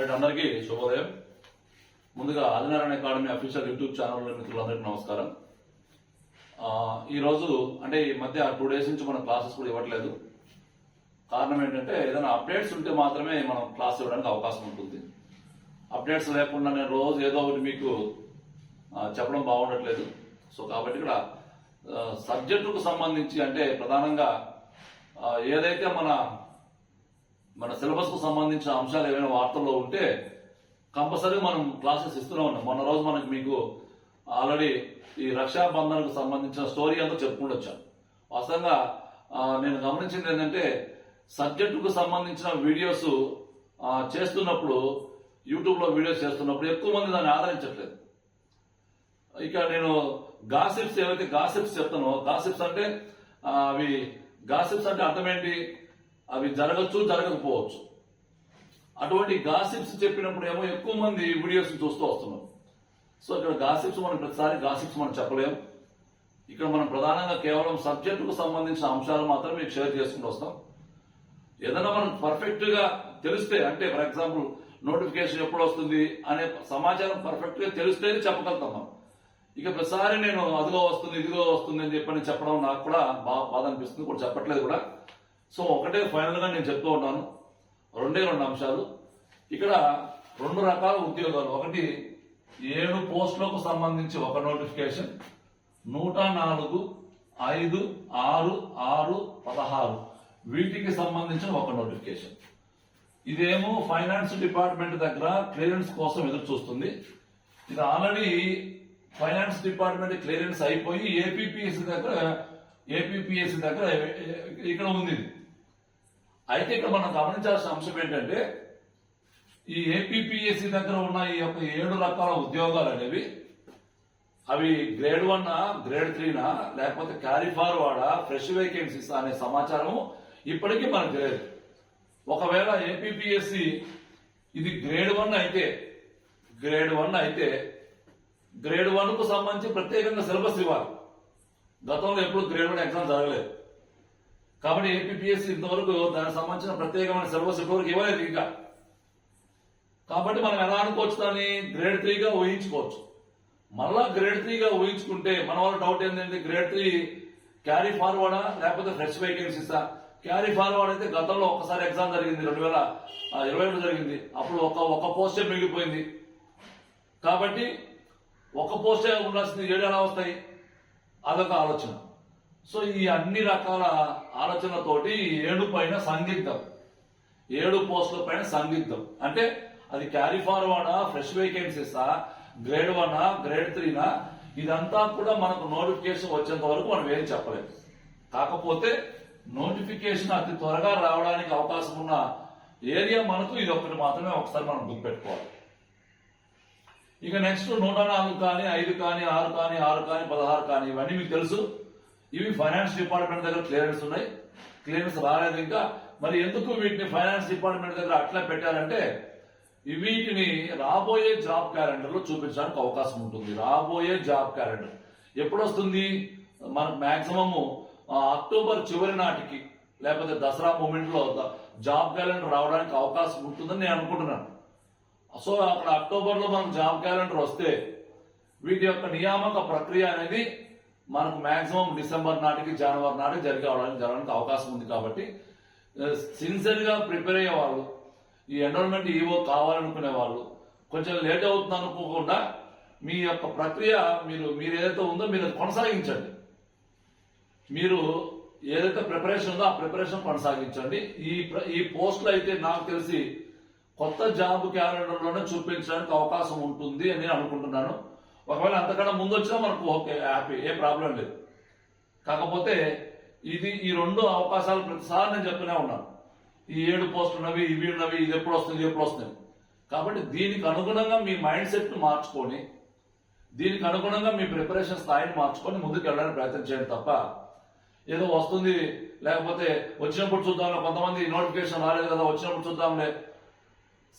Right అందరికీ శుభోదయం. ముందుగా Adinarayana academy official YouTube channel మిత్రులందరికీ నమస్కారం. ఈరోజు అంటే ఈ మధ్య టూ డేస్ నుంచి మనం క్లాసెస్ కూడా ఇవ్వట్లేదు. కారణం ఏంటంటే ఏదైనా అప్డేట్స్ ఉంటే మాత్రమే మనం క్లాస్ ఇవ్వడానికి అవకాశం ఉంటుంది. అప్డేట్స్ లేకుండా నేను రోజు ఏదో ఒకటి మీకు చెప్పడం బాగుండట్లేదు. సో కాబట్టి ఇక్కడ సబ్జెక్టుకు సంబంధించి అంటే ప్రధానంగా ఏదైతే మన మన సిలబస్కు సంబంధించిన అంశాలు ఏమైనా వార్తల్లో ఉంటే కంపల్సరీ మనం క్లాసెస్ ఇస్తూనే ఉన్నాం. మొన్న రోజు మనకి మీకు ఆల్రెడీ ఈ రక్షాబంధనకు సంబంధించిన స్టోరీ అంతా చెప్పుకుంటూ వచ్చాను వాస్తవంగా నేను గమనించింది ఏంటంటే సబ్జెక్టుకు సంబంధించిన వీడియోస్ చేస్తున్నప్పుడు యూట్యూబ్లో వీడియోస్ చేస్తున్నప్పుడు ఎక్కువ మంది దాన్ని ఆదరించట్లేదు. ఇక నేను గాసిప్స్ ఏవైతే గాసిప్స్ చెప్తానో గాసిప్స్ అంటే అవి గాసిప్స్ అంటే అర్థం ఏంటి? అవి జరగచ్చు జరగకపోవచ్చు. అటువంటి గాసిప్స్ చెప్పినప్పుడు ఏమో ఎక్కువ మంది వీడియోస్ చూస్తూ వస్తున్నారు. సో ఇక్కడ గాసిప్స్ మనం ప్రతిసారి గాసిప్స్ మనం చెప్పలేము. ఇక్కడ మనం ప్రధానంగా కేవలం సబ్జెక్టుకు సంబంధించిన అంశాలు మాత్రం మీకు షేర్ చేసుకుంటూ వస్తాం. ఏదైనా మనం పర్ఫెక్ట్గా తెలిస్తే అంటే ఫర్ ఎగ్జాంపుల్ నోటిఫికేషన్ ఎప్పుడు వస్తుంది అనే సమాచారం పర్ఫెక్ట్గా తెలిస్తేనే చెప్పగలుగుతాం మనం. ఇక ప్రతిసారి నేను అదిగో వస్తుంది ఇదిగో వస్తుంది అని చెప్పని చెప్పడం నాకు కూడా బాగా బాధ అనిపిస్తుంది. కూడా చెప్పట్లేదు కూడా. సో ఒకటే ఫైనల్గా నేను చెప్తూ ఉన్నాను. రెండే రెండు అంశాలు. ఇక్కడ రెండు రకాల ఉద్యోగాలు. ఒకటి ఏడు పోస్టులకు సంబంధించి ఒక నోటిఫికేషన్. నూట నాలుగు ఐదు ఆరు ఆరు పదహారు. వీటికి సంబంధించిన ఒక నోటిఫికేషన్. ఇదేమో ఫైనాన్స్ డిపార్ట్మెంట్ దగ్గర క్లియరెన్స్ కోసం ఎదురు చూస్తుంది. ఇది ఆల్రెడీ ఫైనాన్స్ డిపార్ట్మెంట్ క్లియరెన్స్ అయిపోయి ఏపీపీఎస్సీ దగ్గర ఏపీపీఎస్సీ దగ్గర ఇక్కడ ఉంది ఇది. అయితే ఇక్కడ మనం గమనించాల్సిన అంశం ఏంటంటే ఈ ఏపీపీఎస్సీ దగ్గర ఉన్న ఈ యొక్క ఏడు రకాల ఉద్యోగాలు అనేవి అవి గ్రేడ్ వన్ గ్రేడ్ త్రీనా లేకపోతే క్యారీ వాడా ఫ్రెష్ వేకెన్సీస్ అనే సమాచారం ఇప్పటికీ మనకు తెలియదు ఒకవేళ ఏపీపీఎస్సీ ఇది గ్రేడ్ వన్ అయితే గ్రేడ్ వన్ అయితే గ్రేడ్ వన్కు సంబంధించి ప్రత్యేకంగా సిలబస్ ఇవ్వాలి. గతంలో ఎప్పుడు గ్రేడ్ వన్ ఎగ్జామ్ జరగలేదు. కాబట్టి ఏపీపీఎస్సీ ఇంతవరకు దానికి సంబంధించిన ప్రత్యేకమైన సిలబస్ ఇప్పటివరకు ఇవ్వలేదు ఇంకా. కాబట్టి మనం ఎలా అనుకోవచ్చు దాన్ని? గ్రేడ్ త్రీగా ఊహించుకోవచ్చు. మళ్ళా గ్రేడ్ త్రీగా ఊహించుకుంటే మన వల్ల డౌట్ ఏంటంటే గ్రేడ్ త్రీ క్యారీ ఫార్వర్డా లేకపోతే ఫ్రెష్ వేకెన్సీసా క్యారీ ఫార్వర్డ్ అయితే గతంలో ఒక్కసారి ఎగ్జామ్ జరిగింది రెండు వేల ఇరవై ఒకటి జరిగింది. అప్పుడు ఒక ఒక పోస్టే మిగిలిపోయింది. కాబట్టి ఒక పోస్టే ఉండాల్సింది ఏడు ఎలా వస్తాయి? అదొక ఆలోచన. సో ఈ అన్ని రకాల ఆలోచనలతోటి ఏడు పైన సందిగ్ధం. ఏడు పోస్టుల పైన సందిగ్ధం. అంటే అది క్యారీ ఫార్వర్డా ఫ్రెష్ వేకెన్సీసా గ్రేడ్ వన్ గ్రేడ్ త్రీనా ఇదంతా కూడా మనకు నోటిఫికేషన్ వచ్చేంత వరకు మనం ఏం చెప్పలేము కాకపోతే నోటిఫికేషన్ అతి త్వరగా రావడానికి అవకాశం ఉన్న ఏరియా మనకు ఇది ఒకటి మాత్రమే ఒకసారి మనం గుర్తుపెట్టుకోవాలి. ఇక నెక్స్ట్ నూట నాలుగు కానీ ఐదు కానీ ఆరు కానీ ఆరు కానీ పదహారు కానీ ఇవన్నీ మీకు తెలుసు. ఇవి ఫైనాన్స్ డిపార్ట్మెంట్ దగ్గర క్లియరెన్స్ ఉన్నాయి. క్లియరెన్స్ రాలేదు ఇంకా. మరి ఎందుకు వీటిని ఫైనాన్స్ డిపార్ట్మెంట్ దగ్గర అట్లా పెట్టారంటే వీటిని రాబోయే జాబ్ క్యాలెండర్లో చూపించడానికి అవకాశం ఉంటుంది. రాబోయే జాబ్ క్యాలెండర్. ఎప్పుడు వస్తుంది మనకు మాక్సిమం అక్టోబర్ చివరి నాటికి లేకపోతే దసరా మూమెంట్లో జాబ్ క్యాలెండర్ రావడానికి అవకాశం ఉంటుందని నేను అనుకుంటున్నాను. సో అక్కడ అక్టోబర్లో మనకు జాబ్ క్యాలెండర్ వస్తే వీటి యొక్క నియామక ప్రక్రియ అనేది మనకు మాక్సిమం డిసెంబర్ నాటికి జనవరి నాటికి జరిగి అవడానికి జరగడానికి అవకాశం ఉంది కాబట్టి సిన్సియర్గా ప్రిపేర్ అయ్యే వాళ్ళు ఈ ఎన్రోల్మెంట్ ఈవో కావాలనుకునే వాళ్ళు కొంచెం లేట్ అవుతుంది అనుకోకుండా మీ యొక్క ప్రక్రియ మీరు మీరు ఏదైతే ఉందో మీరు అది కొనసాగించండి. మీరు ఏదైతే ప్రిపరేషన్ ఉందో ఆ ప్రిపరేషన్ కొనసాగించండి. ఈ ప్ర- ఈ పోస్టులు అయితే నాకు తెలిసి కొత్త జాబ్ క్యాలెండర్లోనే చూపించడానికి అవకాశం ఉంటుంది అని నేను అనుకుంటున్నాను. ఒకవేళ అంతకన్నా ముందు వచ్చినా మనకు ఓకే హ్యాపీ ఏ ప్రాబ్లం లేదు. కాకపోతే ఇది ఈ రెండు అవకాశాలు ప్రతిసారి నేను చెప్తూనే ఉన్నాను ఈ ఏడు పోస్టులు ఉన్నవి ఇవి ఉన్నవి ఇది ఎప్పుడు వస్తుంది ఎప్పుడు వస్తుంది. కాబట్టి దీనికి అనుగుణంగా మీ మైండ్ సెట్ మార్చుకొని దీనికి అనుగుణంగా మీ ప్రిపరేషన్ స్థాయిని మార్చుకొని ముందుకు వెళ్ళడానికి ప్రయత్నం చేయండి తప్ప ఏదో వస్తుంది లేకపోతే వచ్చినప్పుడు చూద్దాంలే కొంతమంది నోటిఫికేషన్ రాలేదు కదా వచ్చినప్పుడు చూద్దాంలే.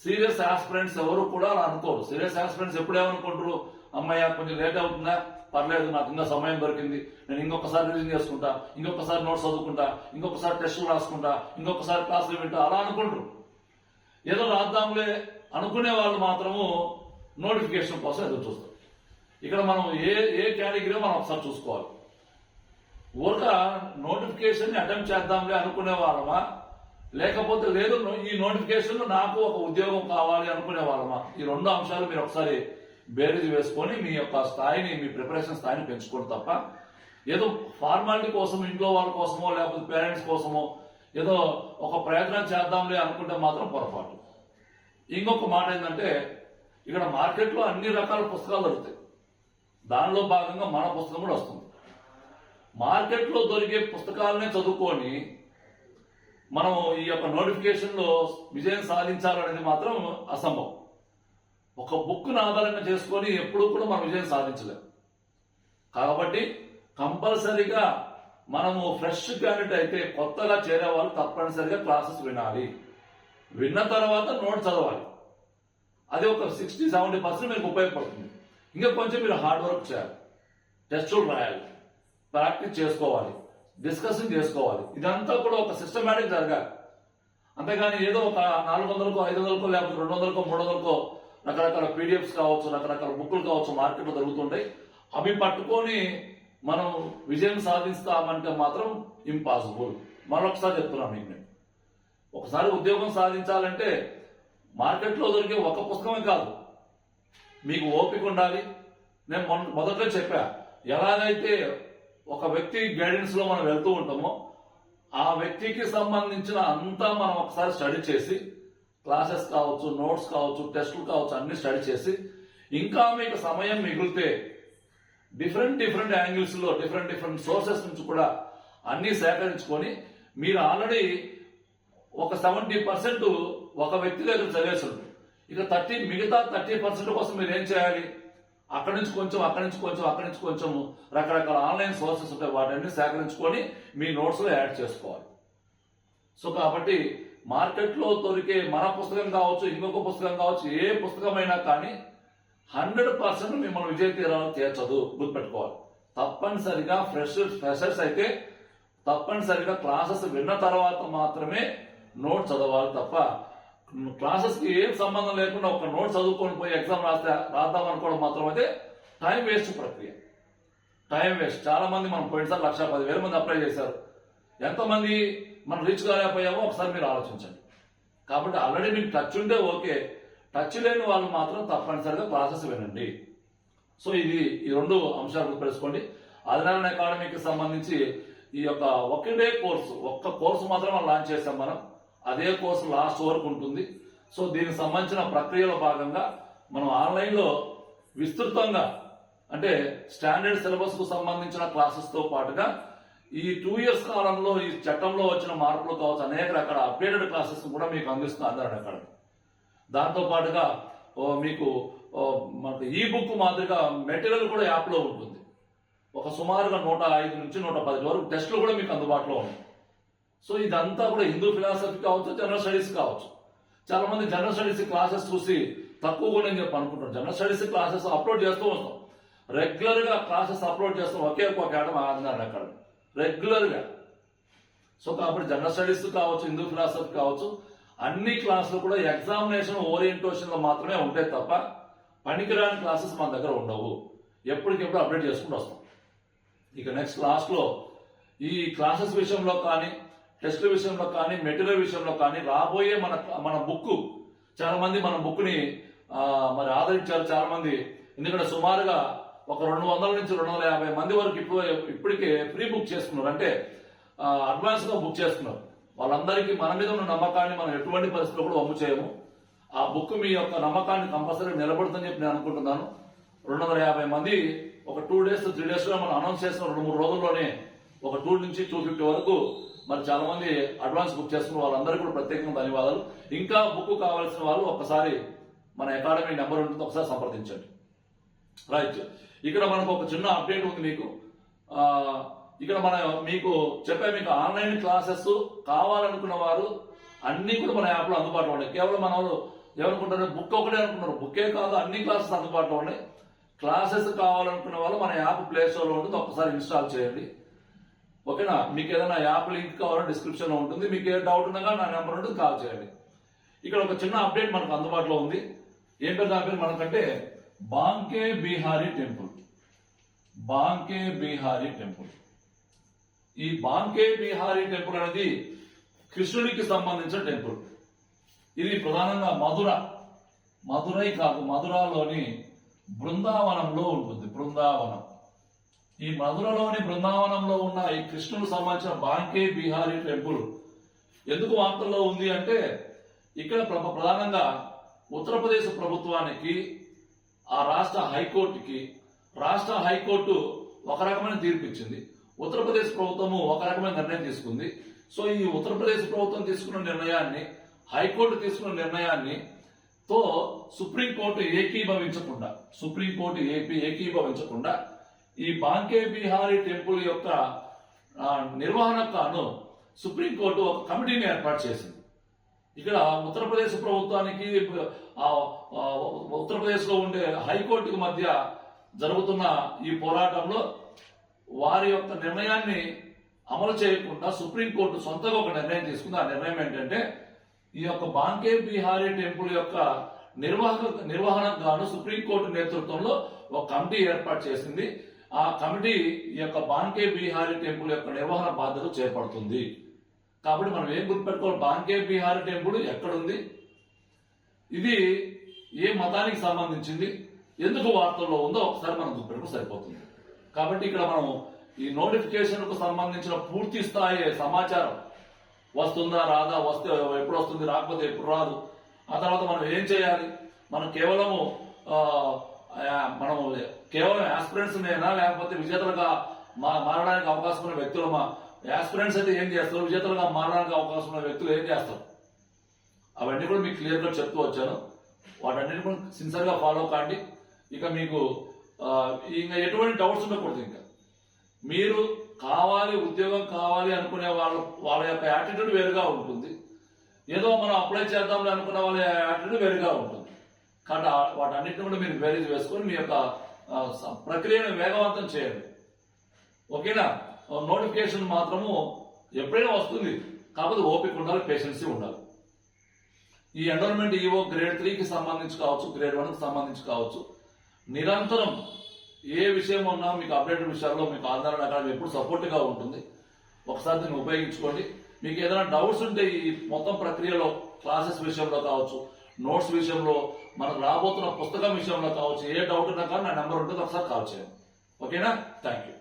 సీరియస్ ఆస్పిరెంట్స్ ఎవరు కూడా అలా అనుకోరు. సీరియస్ ఆస్పిరెంట్స్ ఎప్పుడు ఏమనుకుంటారు? అమ్మయ్య కొంచెం లేట్ అవుతుందా? పర్లేదు నాకు ఇంకా సమయం దొరికింది. నేను ఇంకొకసారి రివిజన్ చేసుకుంటా ఇంకొకసారి నోట్స్ చదువుకుంటా ఇంకొకసారి టెస్టులు రాసుకుంటా ఇంకొకసారి క్లాసులు వింటా అలా అనుకుంటారు. ఏదో రాద్దాంలే అనుకునే వాళ్ళు మాత్రము నోటిఫికేషన్ కోసం ఎదురు చూస్తారు. ఇక్కడ మనం ఏ ఏ కేటగిరీ మనం ఒకసారి చూసుకోవాలి. ఊరక నోటిఫికేషన్ అటెంప్ట్ చేద్దాంలే అనుకునే వాళ్ళమా? లేకపోతే లేదు ఈ నోటిఫికేషన్ నాకు ఒక ఉద్యోగం కావాలి అనుకునే వాళ్ళమా? ఈ రెండు అంశాలు మీరు ఒకసారి బేరీజ్ వేసుకొని మీ యొక్క స్థాయిని మీ ప్రిపరేషన్ స్థాయిని పెంచుకోండి తప్ప ఏదో ఫార్మాలిటీ కోసం ఇంట్లో వాళ్ళ కోసమో లేకపోతే పేరెంట్స్ కోసమో ఏదో ఒక ప్రయత్నం చేద్దాంలే అనుకుంటే మాత్రం పొరపాటు. ఇంకొక మాట ఏంటంటే ఇక్కడ మార్కెట్లో అన్ని రకాల పుస్తకాలు దొరుకుతాయి. దానిలో భాగంగా మన పుస్తకం కూడా వస్తుంది. మార్కెట్లో దొరికే పుస్తకాలనే చదువుకొని మనం ఈ యొక్క నోటిఫికేషన్లో విజయం సాధించాలనేది మాత్రం అసంభవం. ఒక బుక్ను ఆధారంగా చేసుకొని ఎప్పుడూ కూడా మనం విజయం సాధించలేము కాబట్టి కంపల్సరీగా మనము ఫ్రెష్ క్యాండిడేట్ అయితే కొత్తగా చేరే వాళ్ళు తప్పనిసరిగా క్లాసెస్ వినాలి. విన్న తర్వాత నోట్ చదవాలి. అది ఒక సిక్స్టీ సెవెంటీ పర్సెంట్ మీకు ఉపయోగపడుతుంది. ఇంకా కొంచెం మీరు హార్డ్ వర్క్ చేయాలి. టెస్టులు రాయాలి. ప్రాక్టీస్ చేసుకోవాలి. డిస్కషన్ చేసుకోవాలి. ఇదంతా కూడా ఒక సిస్టమేటిక్ జరగాలి. అంతేగాని ఏదో ఒక నాలుగు వందలకో ఐదు వందలకో లేకపోతే రెండు వందలకో మూడు వందలకో రకరకాల పీడిఎఫ్స్ కావచ్చు రకరకాల బుక్కులు కావచ్చు మార్కెట్లో దొరుకుతుంటాయి. అవి పట్టుకొని మనం విజయం సాధిస్తామంటే మాత్రం ఇంపాసిబుల్ మరొకసారి చెప్తున్నాను నేను. ఒకసారి ఉద్యోగం సాధించాలంటే మార్కెట్లో దొరికే ఒక పుస్తకమే కాదు. మీకు ఓపిక ఉండాలి. నేను మొన్న మొదట్లో చెప్పా ఎలాగైతే ఒక వ్యక్తి గైడెన్స్లో మనం వెళ్తూ ఉంటామో ఆ వ్యక్తికి సంబంధించిన అంతా మనం ఒకసారి స్టడీ చేసి క్లాసెస్ కావచ్చు నోట్స్ కావచ్చు టెస్టులు కావచ్చు అన్ని స్టడీ చేసి ఇంకా మీకు సమయం మిగిలితే డిఫరెంట్ డిఫరెంట్ యాంగిల్స్లో డిఫరెంట్ డిఫరెంట్ సోర్సెస్ నుంచి కూడా అన్ని సేకరించుకొని మీరు ఆల్రెడీ ఒక సెవెంటీ పర్సెంట్ ఒక వ్యక్తి దగ్గర చదివేసారు ఇక థర్టీ మిగతా థర్టీ పర్సెంట్ కోసం మీరు ఏం చేయాలి? అక్కడి నుంచి కొంచెం అక్కడి నుంచి కొంచెం అక్కడి నుంచి కొంచెం రకరకాల ఆన్లైన్ సోర్సెస్ ఉంటాయి. వాటన్ని సేకరించుకొని మీ నోట్స్లో యాడ్ చేసుకోవాలి. సో కాబట్టి మార్కెట్లో దొరికే మన పుస్తకం కావచ్చు ఇంకొక పుస్తకం కావచ్చు ఏ పుస్తకమైనా కానీ హండ్రెడ్ పర్సెంట్ మిమ్మల్ని విజయ తీరాలను తీర్చదు. గుర్తుపెట్టుకోవాలి. తప్పనిసరిగా ఫ్రెష్ ఫ్రెషర్స్ అయితే తప్పనిసరిగా క్లాసెస్ విన్న తర్వాత మాత్రమే నోట్ చదవాలి తప్ప క్లాసెస్కి ఏం సంబంధం లేకుండా ఒక నోట్ చదువుకొని పోయి ఎగ్జామ్ రాస్తే రాద్దాం అనుకోవడం మాత్రం అయితే టైం వేస్ట్ ప్రక్రియ. Time waste. చాలా మంది మనం పోయినసారి లక్ష పదివేల మంది అప్లై చేశారు. ఎంతమంది మనం రీచ్ కాలేకపోయామో ఒకసారి మీరు ఆలోచించండి. కాబట్టి ఆల్రెడీ మీకు టచ్ ఉంటే ఓకే. టచ్ లేని వాళ్ళు మాత్రం తప్పనిసరిగా క్లాసెస్ వినండి. సో ఇది ఈ రెండు అంశాలు గుర్తుపెట్టుకోండి. ఆదినారాయణ అకాడమీకి సంబంధించి ఈ యొక్క ఒకే కోర్సు ఒక్క కోర్సు మాత్రం మనం లాంచ్ చేసాం మనం. అదే కోర్సు లాస్ట్ వరకు ఉంటుంది. సో దీనికి సంబంధించిన ప్రక్రియలో భాగంగా మనం ఆన్లైన్లో విస్తృతంగా అంటే స్టాండర్డ్ సిలబస్కు సంబంధించిన క్లాసెస్తో పాటుగా ఈ టూ ఇయర్స్ కాలంలో ఈ చట్టంలో వచ్చిన మార్పులు కావచ్చు అనేక రకాల అప్డేటెడ్ క్లాసెస్ కూడా మీకు అందిస్తూ అందరం అక్కడ. దాంతో పాటుగా మీకు మనకు ఈ బుక్ మాదిరిగా మెటీరియల్ కూడా యాప్లో ఉంటుంది. ఒక సుమారుగా నూట ఐదు నుంచి నూట పది వరకు టెస్టులు కూడా మీకు అందుబాటులో ఉన్నాయి. సో ఇదంతా కూడా హిందూ ఫిలాసఫీ కావచ్చు జనరల్ స్టడీస్ కావచ్చు. చాలా మంది జనరల్ స్టడీస్ క్లాసెస్ చూసి తక్కువగా నేను చెప్పి అనుకుంటారు. జనరల్ స్టడీస్ క్లాసెస్ అప్లోడ్ చేస్తూ ఉంటాం రెగ్యులర్గా క్లాసెస్ అప్లోడ్ చేస్తాం. ఒకే ఒక్క అకాడమీ ఆదినారాయణ అకాడమీ రెగ్యులర్గా. సో కాబట్టి జనరల్ స్టడీస్ కావచ్చు హిందూ ఫిలాసఫీ కావచ్చు అన్ని క్లాసులు కూడా ఎగ్జామినేషన్ ఓరియంటేషన్లో మాత్రమే ఉంటాయి తప్ప పనికిరాని క్లాసెస్ మన దగ్గర ఉండవు. ఎప్పటికెప్పుడు అప్డేట్ చేసుకుంటూ వస్తాం. ఇక నెక్స్ట్ క్లాస్లో ఈ క్లాసెస్ విషయంలో కానీ టెస్ట్ విషయంలో కానీ మెటీరియల్ విషయంలో కానీ రాబోయే మన మన బుక్ చాలా మంది మన బుక్ని మరి ఆదరించారు చాలా మంది. ఎందుకంటే సుమారుగా ఒక రెండు వందల నుంచి రెండు వందల యాభై మంది వరకు ఇప్పుడు ఇప్పటికే ప్రీ బుక్ చేసుకున్నారు. అంటే అడ్వాన్స్గా బుక్ చేసుకున్నారు. వాళ్ళందరికీ మన మీద ఉన్న నమ్మకాన్ని మనం ఎటువంటి పరిస్థితుల్లో కూడా అమ్ము చేయము. ఆ బుక్ మీ యొక్క నమ్మకాన్ని కంపల్సరీ నిలబడుతుందని చెప్పి నేను అనుకుంటున్నాను. రెండు వందల యాభై మంది ఒక టూ డేస్ త్రీ డేస్లో మనం అనౌన్స్ చేసిన రెండు మూడు రోజుల్లోనే ఒక టూ నుంచి టూ ఫిఫ్టీ వరకు మరి చాలా మంది అడ్వాన్స్ బుక్ చేసుకున్న వాళ్ళందరికీ కూడా ప్రత్యేకంగా ధన్యవాదాలు. ఇంకా బుక్ కావాల్సిన వాళ్ళు ఒకసారి మన అకాడమీ నెంబర్ ఉంటుంది ఒకసారి సంప్రదించండి. రైట్. ఇక్కడ మనకు ఒక చిన్న అప్డేట్ ఉంది మీకు. ఇక్కడ మన మీకు చెప్పే మీకు ఆన్లైన్ క్లాసెస్ కావాలనుకున్న వారు అన్ని కూడా మన యాప్లో అందుబాటులో ఉన్నాయి. కేవలం మన వాళ్ళు ఏమనుకుంటారు? బుక్ ఒకటే అనుకున్నారు బుక్కే కాదు అన్ని క్లాసెస్ అందుబాటులో ఉన్నాయి. క్లాసెస్ కావాలనుకున్న వాళ్ళు మన యాప్ ప్లే స్టోర్లో ఉంటుంది. ఒకసారి ఇన్స్టాల్ చేయండి. ఓకేనా? మీకు ఏదైనా యాప్ లింక్ కావాలంటే డిస్క్రిప్షన్లో ఉంటుంది. మీకు ఏ డౌట్ ఉన్నా నా నెంబర్ ఉంటుంది కాల్ చేయండి. ఇక్కడ ఒక చిన్న అప్డేట్ మనకు అందుబాటులో ఉంది. ఏం పేరు దాని పేరు మనకంటే బాంకే బీహారీ టెంపుల్. బాంకే బీహారీ టెంపుల్. ఈ బాంకే బీహారీ టెంపుల్ అనేది కృష్ణుడికి సంబంధించిన టెంపుల్. ఇది ప్రధానంగా మధుర మధురై కాదు మధురలోని బృందావనంలో ఉంటుంది బృందావనం. ఈ మధురలోని బృందావనంలో ఉన్న ఈ కృష్ణుడు సంబంధించిన బాంకే బీహారీ టెంపుల్ ఎందుకు వార్తల్లో ఉంది అంటే ఇక్కడ ప్ర- ప్రధానంగా ఉత్తరప్రదేశ్ ప్రభుత్వానికి ఆ రాష్ట్ర హైకోర్టుకి రాష్ట్ర హైకోర్టు ఒక రకమైన తీర్పు ఇచ్చింది ఉత్తరప్రదేశ్ ప్రభుత్వము ఒక రకమైన నిర్ణయం తీసుకుంది. సో ఈ ఉత్తరప్రదేశ్ ప్రభుత్వం తీసుకున్న నిర్ణయాన్ని హైకోర్టు తీసుకున్న నిర్ణయాన్ని తో సుప్రీంకోర్టు ఏకీభవించకుండా సుప్రీంకోర్టు ఏపీ ఏకీభవించకుండా ఈ బాంకే బిహారీ టెంపుల్ యొక్క నిర్వహణకు గాను సుప్రీంకోర్టు ఒక కమిటీని ఏర్పాటు చేసింది. ఇక్కడ ఉత్తరప్రదేశ్ ప్రభుత్వానికి ఉత్తరప్రదేశ్లో ఉత్తరప్రదేశ్లో ఉండే హైకోర్టుకు మధ్య జరుగుతున్న ఈ పోరాటంలో వారి యొక్క నిర్ణయాన్ని అమలు చేయకుండా సుప్రీంకోర్టు సొంతంగా ఒక నిర్ణయం తీసుకుంది. ఆ నిర్ణయం ఏంటంటే ఈ యొక్క బాంకే బిహారీ టెంపుల్ యొక్క నిర్వాహక నిర్వహణకు గాను సుప్రీంకోర్టు నేతృత్వంలో ఒక కమిటీ ఏర్పాటు చేసింది. ఆ కమిటీ ఈ యొక్క బాంకే బిహారీ టెంపుల్ యొక్క నిర్వహణ బాధ్యత చేపడుతుంది. కాబట్టి మనం ఏం గుర్తుపెట్టుకోవాలి? బాంకే బీహార్ టెంపుల్ ఎక్కడుంది? ఇది ఏ మతానికి సంబంధించింది? ఎందుకు వార్తల్లో ఉందో ఒకసారి మనం గుర్తుపెట్టుకుని సరిపోతుంది. కాబట్టి ఇక్కడ మనం ఈ నోటిఫికేషన్కు సంబంధించిన పూర్తి స్థాయి సమాచారం వస్తుందా రాదా వస్తే ఎప్పుడు వస్తుంది రాకపోతే ఎప్పుడు రాదు. ఆ తర్వాత మనం ఏం చేయాలి? మనం కేవలము మనం కేవలం ఆస్పిరెంట్స్ నేనా? లేకపోతే విజేతలుగా మా మారడానికి అవకాశం ఉన్న వ్యక్తులమా? యాస్పిరెంట్స్ అయితే ఏం చేస్తారు? విజేతలుగా మారడానికి అవకాశం ఉన్న వ్యక్తులు ఏం చేస్తారు? అవన్నీ కూడా మీకు క్లియర్గా చెప్తూ వచ్చాను. వాటన్నిటి కూడా సిన్సియర్గా ఫాలో కాండి. ఇక మీకు ఇంకా ఎటువంటి డౌట్స్ ఉండకూడదు ఇంకా. మీరు కావాలి ఉద్యోగం కావాలి అనుకునే వాళ్ళ వాళ్ళ యొక్క యాటిట్యూడ్ వేరుగా ఉంటుంది. ఏదో మనం అప్లై చేద్దాం అనుకున్న వాళ్ళ యాటిట్యూడ్ వేరుగా ఉంటుంది. కాబట్టి వాటన్నిటిని కూడా మీరు బేరీజ్ వేసుకొని మీ యొక్క ప్రక్రియను వేగవంతం చేయండి. ఓకేనా? నోటిఫికేషన్ మాత్రము ఎప్పుడైనా వస్తుంది. కాకపోతే ఓపిక ఉండాలి పేషెన్సీ ఉండాలి. ఈ ఎన్రోల్మెంట్ ఈవో గ్రేడ్ త్రీకి సంబంధించి కావచ్చు గ్రేడ్ వన్కి సంబంధించి కావచ్చు నిరంతరం ఏ విషయం ఉన్నా మీకు అప్డేట్ విషయాల్లో మీకు ఆధార్ అకాడమీ ఎప్పుడు సపోర్ట్గా ఉంటుంది. ఒకసారి దీన్ని ఉపయోగించుకోండి. మీకు ఏదైనా డౌట్స్ ఉంటే ఈ మొత్తం ప్రక్రియలో క్లాసెస్ విషయంలో కావచ్చు నోట్స్ విషయంలో మనకు రాబోతున్న పుస్తకం విషయంలో కావచ్చు ఏ డౌట్ ఉన్నా కానీ నా నెంబర్ ఉంటుంది ఒకసారి కాల్ చేయండి. ఓకేనా థ్యాంక్ యూ